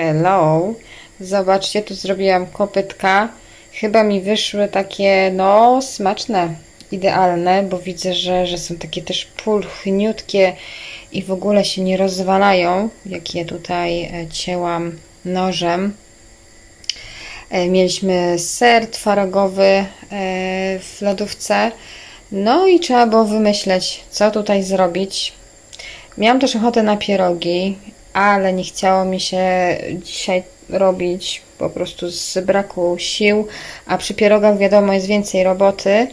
Hello. Zobaczcie, tu zrobiłam kopytka. Chyba mi wyszły takie, no, smaczne, idealne, bo widzę, że, że są takie też pulchniutkie i w ogóle się nie rozwalają, jak je tutaj e, cięłam nożem. E, Mieliśmy ser twarogowy e, w lodówce. No i trzeba było wymyśleć, co tutaj zrobić. Miałam też ochotę na pierogi, ale nie chciało mi się dzisiaj robić po prostu z braku sił, a przy pierogach wiadomo jest więcej roboty.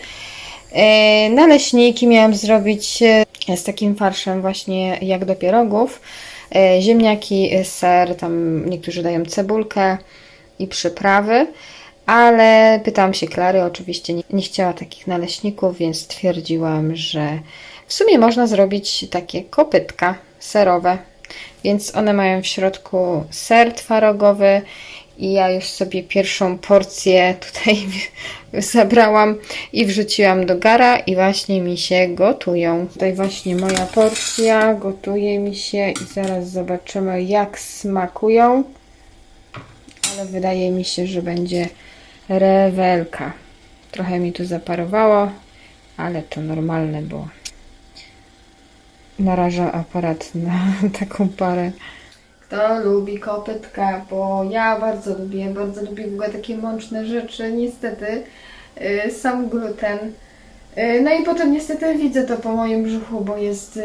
E, Naleśniki miałam zrobić e, z takim farszem właśnie jak do pierogów. E, Ziemniaki, ser, tam niektórzy dają cebulkę i przyprawy. Ale pytałam się Klary, oczywiście nie, nie chciała takich naleśników, więc stwierdziłam, że w sumie można zrobić takie kopytka serowe. Więc one mają w środku ser twarogowy i ja już sobie pierwszą porcję tutaj zabrałam i wrzuciłam do gara i właśnie mi się gotują. Tutaj właśnie moja porcja gotuje mi się i zaraz zobaczymy jak smakują. Ale wydaje mi się, że będzie rewelka. Trochę mi tu zaparowało, ale to normalne, bo naraża aparat na taką parę. Kto lubi kopytka, bo ja bardzo lubię, bardzo lubię w ogóle takie mączne rzeczy. Niestety yy, sam gluten. Yy, no i potem niestety widzę to po moim brzuchu, bo jest yy,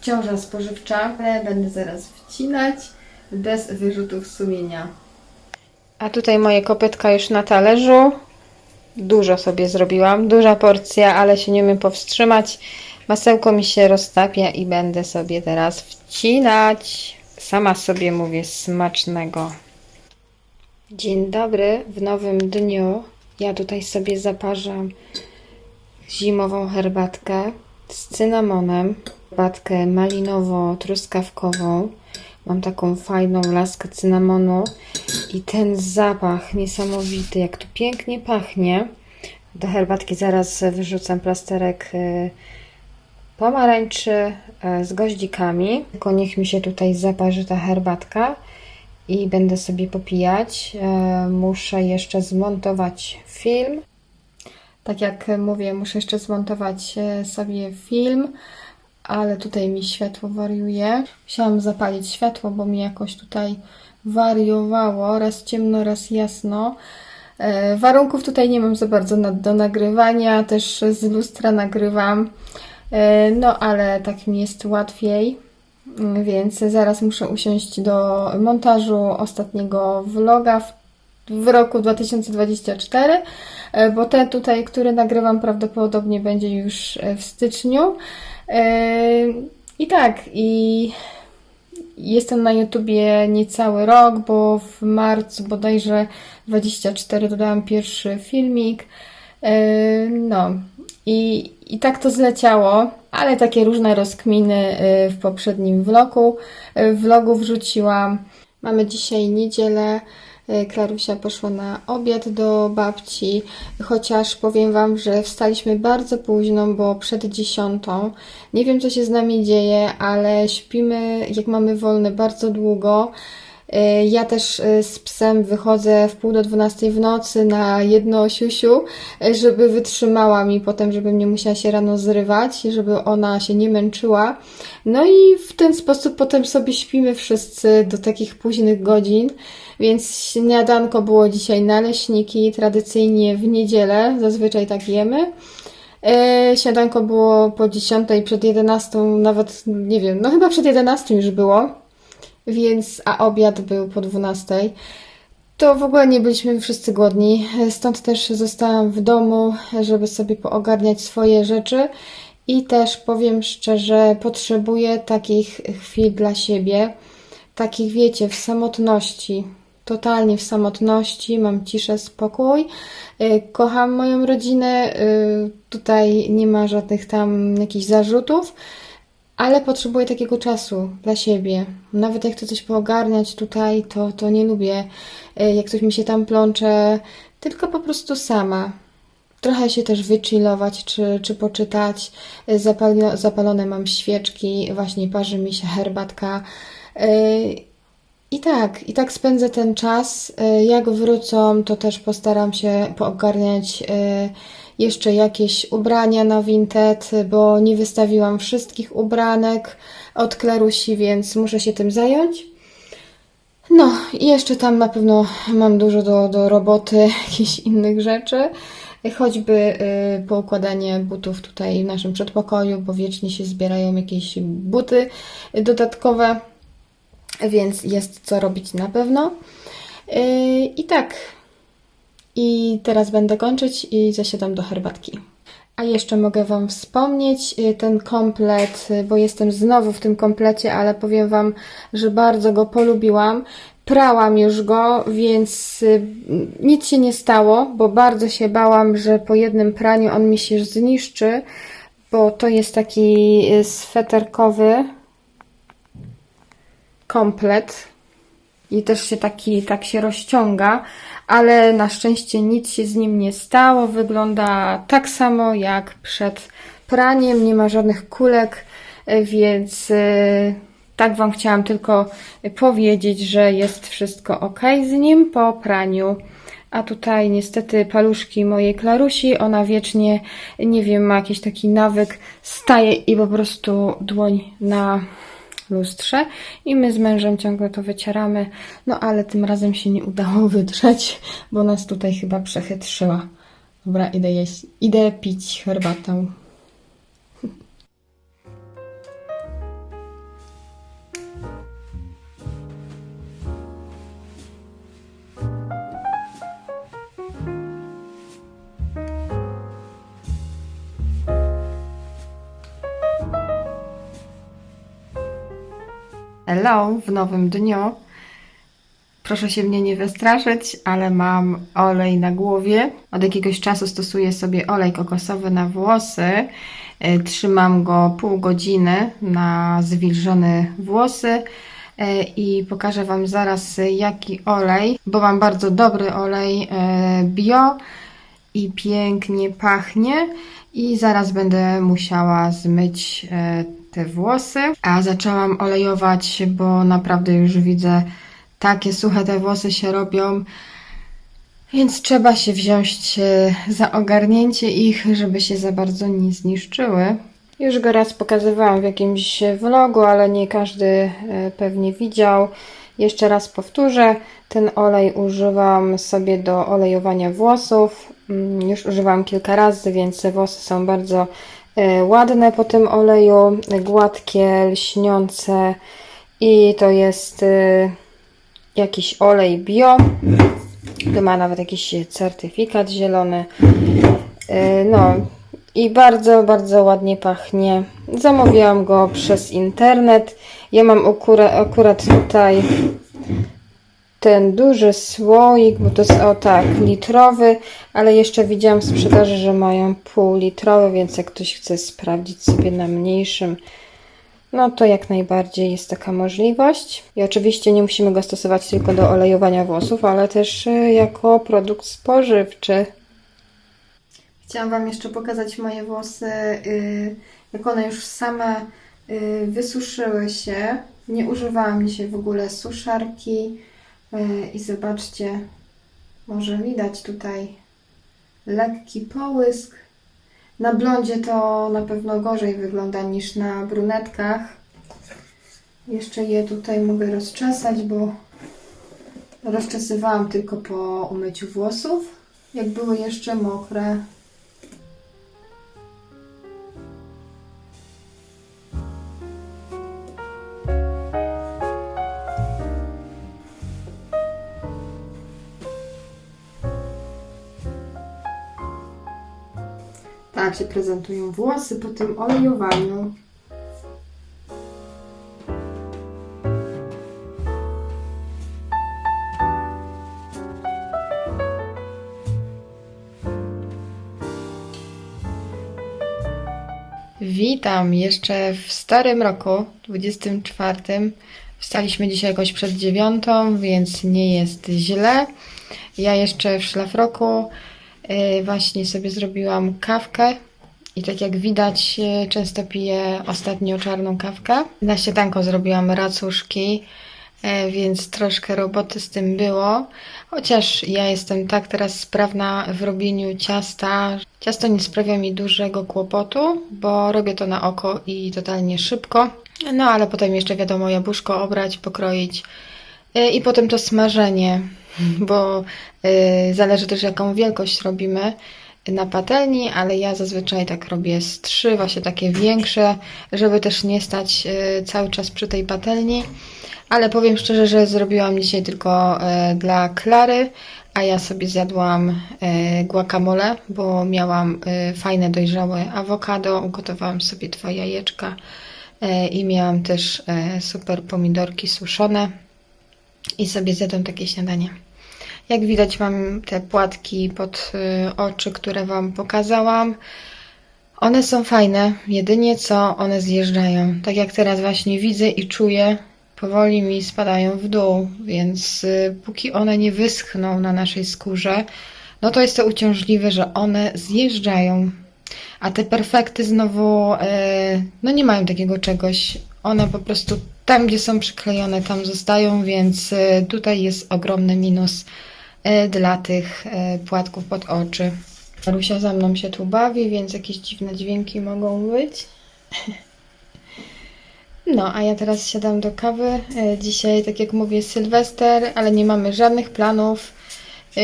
ciąża spożywcza. Ale będę zaraz wcinać bez wyrzutów sumienia. A tutaj moje kopytka już na talerzu. Dużo sobie zrobiłam, duża porcja, ale się nie umiem powstrzymać. Masełko mi się roztapia i będę sobie teraz wcinać. Sama sobie mówię smacznego. Dzień dobry, w nowym dniu. Ja tutaj sobie zaparzam zimową herbatkę z cynamonem, herbatkę malinowo-truskawkową. Mam taką fajną laskę cynamonu i ten zapach niesamowity, jak tu pięknie pachnie. Do herbatki zaraz wyrzucam plasterek y, pomarańczy e, z goździkami. Tylko niech mi się tutaj zaparzy ta herbatka i będę sobie popijać. E, Muszę jeszcze zmontować film. Tak jak mówię, muszę jeszcze zmontować e, sobie film, ale tutaj mi światło wariuje. Musiałam zapalić światło, bo mi jakoś tutaj wariowało. Raz ciemno, raz jasno. Warunków tutaj nie mam za bardzo do nagrywania, też z lustra nagrywam. E, No, ale tak mi jest łatwiej, Mm, więc zaraz muszę usiąść do montażu ostatniego vloga w, w roku 2024, e, bo ten tutaj, który nagrywam, prawdopodobnie będzie już e, w styczniu. I tak, i Jestem na YouTubie niecały rok, bo w marcu bodajże 24 dodałam pierwszy filmik. No i, i tak to zleciało, ale takie różne rozkminy yy, w poprzednim vlogu. Yy, Vlogu wrzuciłam. Mamy dzisiaj niedzielę. Yy, Klarusia poszła na obiad do babci, chociaż powiem Wam, że wstaliśmy bardzo późno, bo przed dziesiątą. Nie wiem, co się z nami dzieje, ale śpimy, jak mamy wolne, bardzo długo. Y, Ja też y, z psem wychodzę w pół do dwunastej w nocy na jedno siusiu, y, żeby wytrzymała mi potem, żebym nie musiała się rano zrywać, żeby ona się nie męczyła. No i w ten sposób potem sobie śpimy wszyscy do takich późnych godzin. Więc śniadanko było dzisiaj naleśniki, tradycyjnie w niedzielę, zazwyczaj tak jemy. E, Śniadanko było po 10, przed 11, nawet nie wiem, no chyba przed 11 już było, więc a obiad był po 12. To w ogóle nie byliśmy wszyscy głodni, stąd też zostałam w domu, żeby sobie poogarniać swoje rzeczy i też powiem szczerze, potrzebuję takich chwil dla siebie, takich wiecie, w samotności. Totalnie w samotności, mam ciszę, spokój. Y, Kocham moją rodzinę, y, tutaj nie ma żadnych tam jakichś zarzutów, ale potrzebuję takiego czasu dla siebie. Nawet jak chcę coś poogarniać tutaj, to, to nie lubię, y, jak coś mi się tam plącze, tylko po prostu sama. Trochę się też wychillować, czy, czy poczytać. Y, Zapalio, zapalone mam świeczki, właśnie parzy mi się herbatka. Y, I tak, i tak spędzę ten czas. Jak wrócą, to też postaram się poogarniać jeszcze jakieś ubrania na Vinted, bo nie wystawiłam wszystkich ubranek od Klarusi, więc muszę się tym zająć. No, i jeszcze tam na pewno mam dużo do, do roboty, jakichś innych rzeczy. Choćby y, poukładanie butów tutaj w naszym przedpokoju, bo wiecznie się zbierają jakieś buty dodatkowe, więc jest co robić na pewno. Y, I tak. I teraz będę kończyć i zasiadam do herbatki. A jeszcze mogę Wam wspomnieć y, ten komplet, y, bo jestem znowu w tym komplecie, ale powiem Wam, że bardzo go polubiłam. Prałam już go, więc y, nic się nie stało, bo bardzo się bałam, że po jednym praniu on mi się zniszczy, bo to jest taki sweterkowy komplet i też się taki, tak się rozciąga, ale na szczęście nic się z nim nie stało. Wygląda tak samo jak przed praniem, nie ma żadnych kulek, więc y, tak Wam chciałam tylko powiedzieć, że jest wszystko ok z nim po praniu. A tutaj niestety paluszki mojej Klarusi, ona wiecznie, nie wiem, ma jakiś taki nawyk, staje i po prostu dłoń na lustrze i my z mężem ciągle to wycieramy, no ale tym razem się nie udało wydrzeć, bo nas tutaj chyba przechytrzyła. Dobra, idę jeść, idę pić herbatę. Hello, w nowym dniu. Proszę się mnie nie wystraszyć, ale mam olej na głowie. Od jakiegoś czasu stosuję sobie olej kokosowy na włosy. E, Trzymam go pół godziny na zwilżone włosy E, i pokażę Wam zaraz jaki olej, bo mam bardzo dobry olej e, bio i pięknie pachnie i zaraz będę musiała zmyć te włosy. A zaczęłam olejować, bo naprawdę już widzę takie suche te włosy się robią. Więc trzeba się wziąć e, za ogarnięcie ich, żeby się za bardzo nie zniszczyły. Już go raz pokazywałam w jakimś vlogu, ale nie każdy e, pewnie widział. Jeszcze raz powtórzę. Ten olej używam sobie do olejowania włosów. Mm, Już używam kilka razy, więc włosy są bardzo ładne po tym oleju. Gładkie, lśniące. I to jest e, jakiś olej bio. Ma nawet jakiś certyfikat zielony. No i bardzo, bardzo ładnie pachnie. Zamówiłam go przez internet. Ja mam akura, akurat tutaj ten duży słoik, bo to jest o tak, litrowy, ale jeszcze widziałam w sprzedaży, że mają pół litrowy, więc jak ktoś chce sprawdzić sobie na mniejszym, no to jak najbardziej jest taka możliwość. I oczywiście nie musimy go stosować tylko do olejowania włosów, ale też y, jako produkt spożywczy. Chciałam Wam jeszcze pokazać moje włosy, y, jak one już same y, wysuszyły się. Nie używałam dzisiaj w ogóle suszarki i zobaczcie, może widać tutaj lekki połysk. Na blondzie to na pewno gorzej wygląda niż na brunetkach. Jeszcze je tutaj mogę rozczesać, bo rozczesywałam tylko po umyciu włosów, jak były jeszcze mokre. Się prezentują włosy po tym olejowaniu. Witam jeszcze w starym roku, 24. Wstaliśmy dzisiaj jakoś przed dziewiątą, więc nie jest źle. Ja jeszcze w szlafroku właśnie sobie zrobiłam kawkę i tak jak widać, y, często piję ostatnio czarną kawkę. Na śniadanko zrobiłam racuszki e, więc troszkę roboty z tym było. Chociaż ja jestem tak teraz sprawna w robieniu ciasta. Ciasto nie sprawia mi dużego kłopotu, bo robię to na oko i totalnie szybko. No ale potem jeszcze wiadomo, jabłuszko obrać, pokroić e, i potem to smażenie, bo e, zależy też jaką wielkość robimy na patelni, ale ja zazwyczaj tak robię z trzy, właśnie takie większe, żeby też nie stać e, cały czas przy tej patelni. Ale powiem szczerze, że zrobiłam dzisiaj tylko e, dla Klary, a ja sobie zjadłam guacamole, bo miałam fajne dojrzałe awokado, ugotowałam sobie dwa jajeczka i miałam też super pomidorki suszone i sobie zjadłam takie śniadanie. Jak widać mam te płatki pod y, oczy, które Wam pokazałam. One są fajne, jedynie co one zjeżdżają. Tak jak teraz właśnie widzę i czuję, powoli mi spadają w dół, więc y, póki one nie wyschną na naszej skórze, no to jest to uciążliwe, że one zjeżdżają. A te perfekty znowu, y, no nie mają takiego czegoś. One po prostu tam, gdzie są przyklejone, tam zostają, więc tutaj jest ogromny minus dla tych y, płatków pod oczy. Marusia za mną się tu bawi, więc jakieś dziwne dźwięki mogą być. No, a ja teraz siadam do kawy. E, Dzisiaj, tak jak mówię, Sylwester, ale nie mamy żadnych planów. E,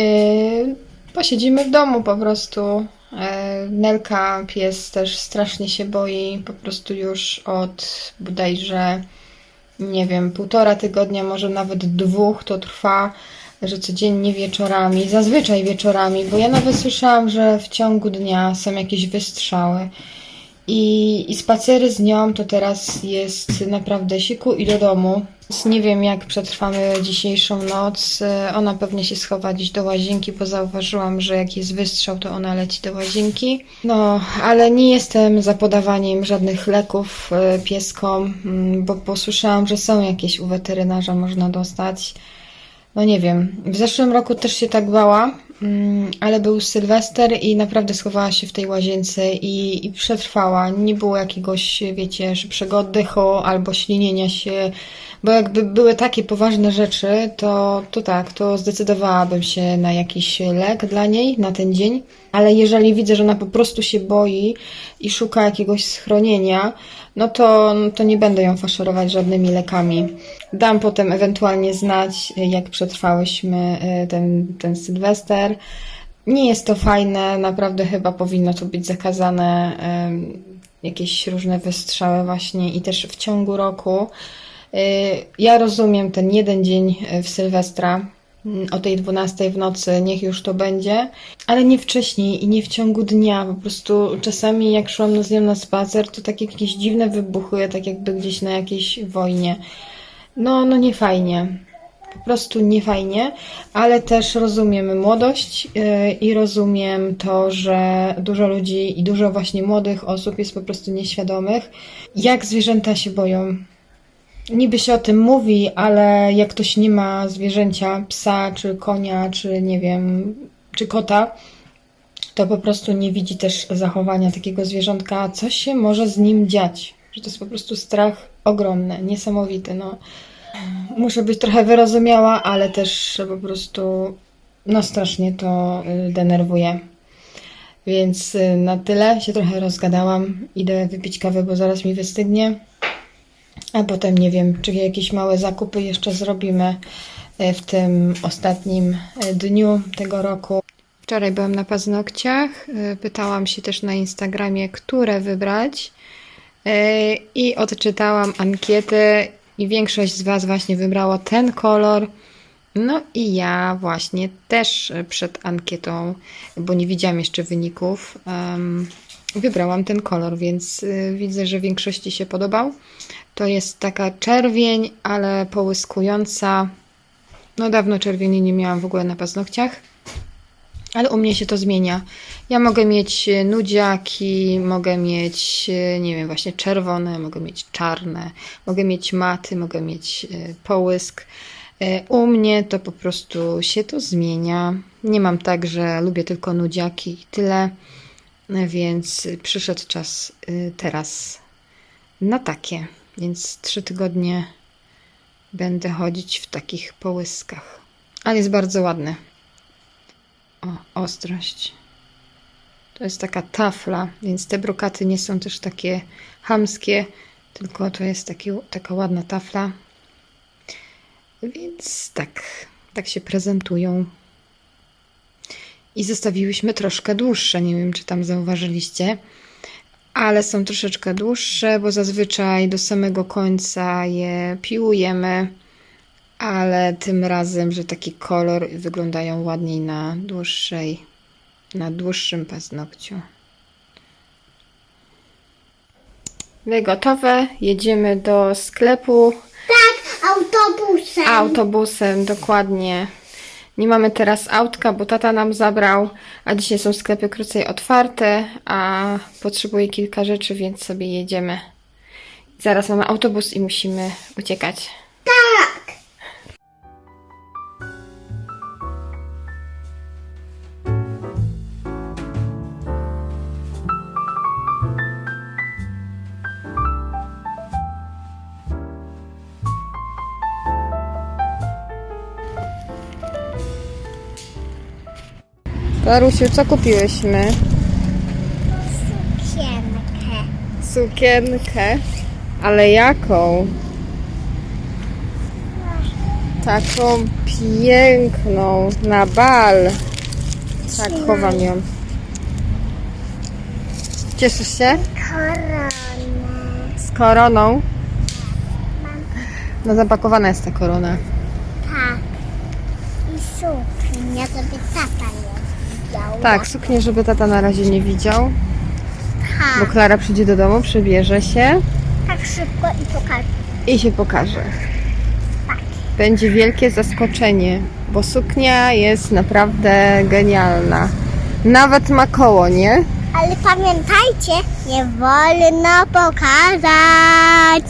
Posiedzimy w domu po prostu. E, Nelka, pies też strasznie się boi. Po prostu już od bodajże, nie wiem, półtora tygodnia, może nawet dwóch to trwa, że codziennie wieczorami, zazwyczaj wieczorami, bo ja nawet słyszałam, że w ciągu dnia są jakieś wystrzały. I, I spacery z nią to teraz jest naprawdę siku i do domu. Więc nie wiem, jak przetrwamy dzisiejszą noc. E, Ona pewnie się schowa gdzieś do łazienki, bo zauważyłam, że jak jest wystrzał, to ona leci do łazienki. No, ale nie jestem za podawaniem żadnych leków e, pieskom, mm, bo posłyszałam, że są jakieś u weterynarza, można dostać. No nie wiem. W zeszłym roku też się tak bała, mm, ale był Sylwester i naprawdę schowała się w tej łazience i, i przetrwała. Nie było jakiegoś, wiecie, szybszego oddechu albo ślinienia się, bo jakby były takie poważne rzeczy, to, to tak, to zdecydowałabym się na jakiś lek dla niej na ten dzień. Ale jeżeli widzę, że ona po prostu się boi i szuka jakiegoś schronienia, no to, to nie będę ją faszerować żadnymi lekami. Dam potem ewentualnie znać, jak przetrwałyśmy y, ten, ten Sylwester. Nie jest to fajne, naprawdę chyba powinno to być zakazane. em, Jakieś różne wystrzały właśnie i też w ciągu roku. Y, Ja rozumiem ten jeden dzień y, w Sylwestra, o tej 12 w nocy, niech już to będzie, ale nie wcześniej i nie w ciągu dnia. Po prostu czasami jak szłam z nią na spacer, to takie jakieś dziwne wybuchy, tak jakby gdzieś na jakiejś wojnie. No, no nie fajnie. Po prostu nie fajnie, ale też rozumiem młodość yy, i rozumiem to, że dużo ludzi i dużo właśnie młodych osób jest po prostu nieświadomych, jak zwierzęta się boją. Niby się o tym mówi, ale jak ktoś nie ma zwierzęcia, psa, czy konia, czy nie wiem, czy kota, to po prostu nie widzi też zachowania takiego zwierzątka, co się może z nim dziać. Że to jest po prostu strach ogromny, niesamowity. No. Muszę być trochę wyrozumiała, ale też po prostu no strasznie to y, denerwuje. Więc y, na tyle się trochę rozgadałam. Idę wypić kawę, bo zaraz mi wystygnie. A potem nie wiem, czy jakieś małe zakupy jeszcze zrobimy y, w tym ostatnim y, dniu tego roku. Wczoraj byłam na paznokciach. y, Pytałam się też na Instagramie, które wybrać. I odczytałam ankietę, i większość z Was właśnie wybrało ten kolor. No i ja właśnie też przed ankietą, bo nie widziałam jeszcze wyników, wybrałam ten kolor, więc widzę, że większości się podobał. To jest taka czerwień, ale połyskująca. No dawno czerwieni nie miałam w ogóle na paznokciach. Ale u mnie się to zmienia. Ja mogę mieć e, nudziaki, mogę mieć, e, nie wiem, właśnie czerwone, mogę mieć czarne, mogę mieć maty, mogę mieć e, połysk. U mnie to po prostu się to zmienia. Nie mam tak, że lubię tylko nudziaki i tyle. Więc przyszedł czas teraz na takie. Więc trzy tygodnie będę chodzić w takich połyskach. Ale jest bardzo ładny. O, ostrość. To jest taka tafla, więc te brokaty nie są też takie chamskie, tylko to jest taki, taka ładna tafla. Więc tak, tak się prezentują. I zostawiłyśmy troszkę dłuższe, nie wiem czy tam zauważyliście, ale są troszeczkę dłuższe, bo zazwyczaj do samego końca je piłujemy, ale tym razem, że taki kolor wyglądają ładniej na dłuższej, na dłuższym paznokciu. My gotowe, jedziemy do sklepu Tak, autobusem. autobusem, dokładnie. Nie mamy teraz autka, bo tata nam zabrał, a dzisiaj są sklepy krócej otwarte, a potrzebuję kilka rzeczy, więc sobie jedziemy. Zaraz mamy autobus i musimy uciekać. Tak. Darusiu, co kupiłyśmy? Sukienkę. Sukienkę. Ale jaką? Taką piękną, na bal. Tak, chowam ją. Cieszysz się? Koronę. Z koroną? No zapakowana jest ta korona. Tak. I suknię, żeby tata nie widział. Tak, suknię, żeby tata na razie nie widział, bo Tak. Klara przyjdzie do domu, przebierze się Tak szybko i pokażę. i się pokaże. Tak. Będzie wielkie zaskoczenie, bo suknia jest naprawdę genialna. Nawet ma koło, nie? Ale pamiętajcie, nie wolno pokazać.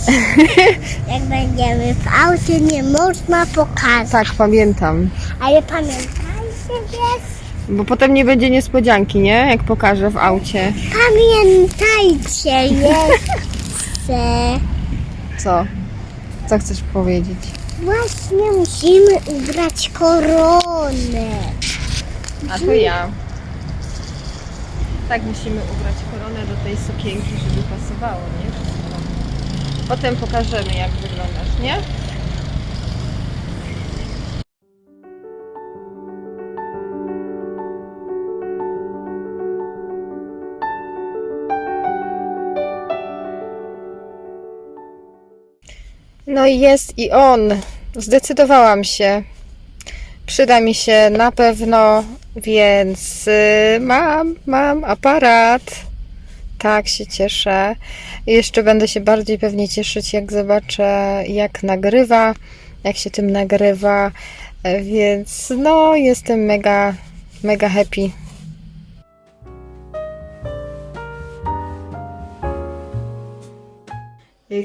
Jak będziemy w aucie, nie można pokazać. Tak, pamiętam. Ale pamiętajcie, jest. Bo potem nie będzie niespodzianki, nie? Jak pokażę w aucie. Pamiętajcie, jeszcze. Co? Co chcesz powiedzieć? Właśnie musimy ubrać koronę. A to ja. Tak, musimy ubrać koronę do tej sukienki, żeby pasowało, nie? Potem pokażemy, jak wyglądasz, nie? No i jest i on. Zdecydowałam się. Przyda mi się na pewno, więc y, mam, mam aparat. Tak się cieszę. Jeszcze będę się bardziej pewnie cieszyć, jak zobaczę, jak nagrywa, jak się tym nagrywa. Więc no, jestem mega, mega happy.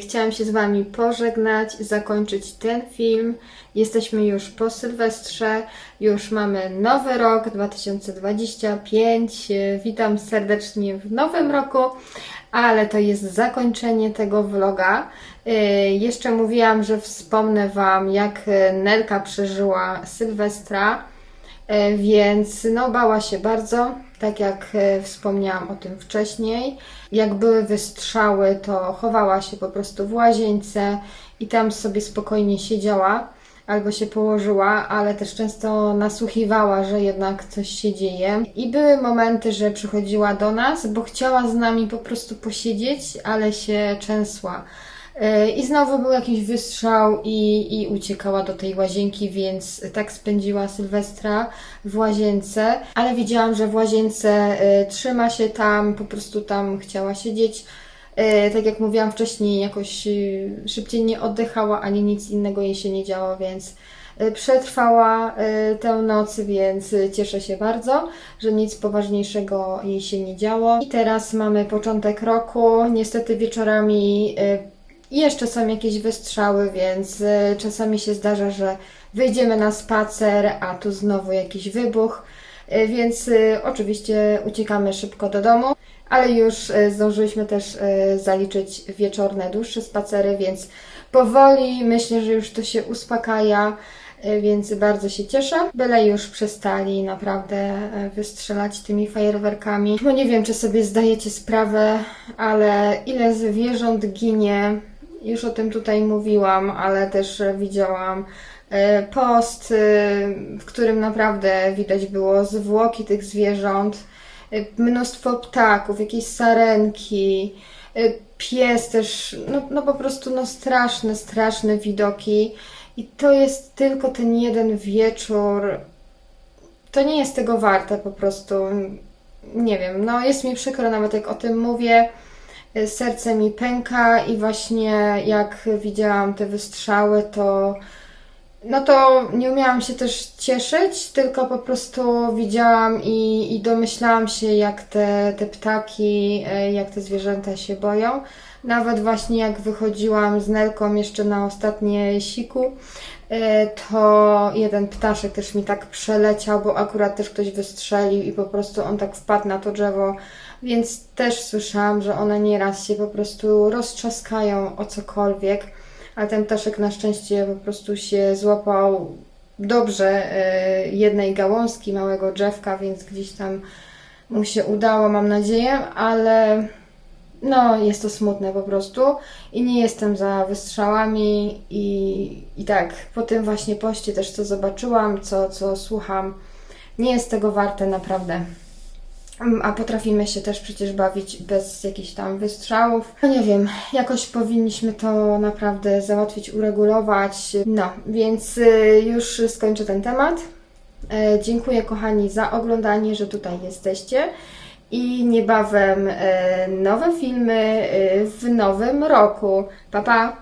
Chciałam się z Wami pożegnać, zakończyć ten film. Jesteśmy już po Sylwestrze, już mamy nowy rok 2025. Witam serdecznie w nowym roku, ale to jest zakończenie tego vloga. Yy, Jeszcze mówiłam, że wspomnę Wam, jak Nelka przeżyła Sylwestra. E, Więc no, bała się bardzo, tak jak e, wspomniałam o tym wcześniej. Jak były wystrzały, to chowała się po prostu w łazience i tam sobie spokojnie siedziała albo się położyła, ale też często nasłuchiwała, że jednak coś się dzieje. I były momenty, że przychodziła do nas, bo chciała z nami po prostu posiedzieć, ale się częsła. Yy, I znowu był jakiś wystrzał i, i uciekała do tej łazienki, więc tak spędziła Sylwestra w łazience, ale widziałam, że w łazience y, trzyma się tam, po prostu tam chciała siedzieć. Y, tak jak mówiłam wcześniej, jakoś szybciej nie oddychała, ani nic innego jej się nie działo, więc przetrwała tę noc, więc cieszę się bardzo, że nic poważniejszego jej się nie działo. I teraz mamy początek roku. Niestety wieczorami jeszcze są jakieś wystrzały, więc y, czasami się zdarza, że wyjdziemy na spacer, a tu znowu jakiś wybuch. Y, Więc y, oczywiście uciekamy szybko do domu, ale już zdążyliśmy też zaliczyć wieczorne dłuższe spacery, więc powoli myślę, że już to się uspokaja, więc bardzo się cieszę. Byle już przestali naprawdę wystrzelać tymi fajerwerkami. Bo nie wiem, czy sobie zdajecie sprawę, ale ile zwierząt ginie. Już o tym tutaj mówiłam, ale też widziałam e, post, e, w którym naprawdę widać było zwłoki tych zwierząt, e, mnóstwo ptaków, jakieś sarenki, pies też, no, no po prostu no straszne, straszne widoki. I to jest tylko ten jeden wieczór. To nie jest tego warte po prostu. Nie wiem, no jest mi przykro nawet jak o tym mówię serce mi pęka i właśnie jak widziałam te wystrzały, to no to nie umiałam się też cieszyć, tylko po prostu widziałam i, i domyślałam się, jak te, te ptaki, e, jak te zwierzęta się boją. Nawet właśnie jak wychodziłam z Nelką jeszcze na ostatnie siku, e, to jeden ptaszek też mi tak przeleciał, bo akurat też ktoś wystrzelił i po prostu on tak wpadł na to drzewo, więc też słyszałam, że one nieraz się po prostu roztrzaskają o cokolwiek, ale ten ptaszek na szczęście po prostu się złapał dobrze e, jednej gałązki małego drzewka, więc gdzieś tam mu się udało, mam nadzieję, ale no, jest to smutne po prostu i nie jestem za wystrzałami i, i tak, po tym właśnie poście też co zobaczyłam, co, co słucham, nie jest tego warte naprawdę. Mm, A potrafimy się też przecież bawić bez jakichś tam wystrzałów. No nie wiem, jakoś powinniśmy to naprawdę załatwić, uregulować. No, więc y, już skończę ten temat. E, Dziękuję kochani za oglądanie, że tutaj jesteście. I niebawem e, nowe filmy e, w nowym roku. Pa pa!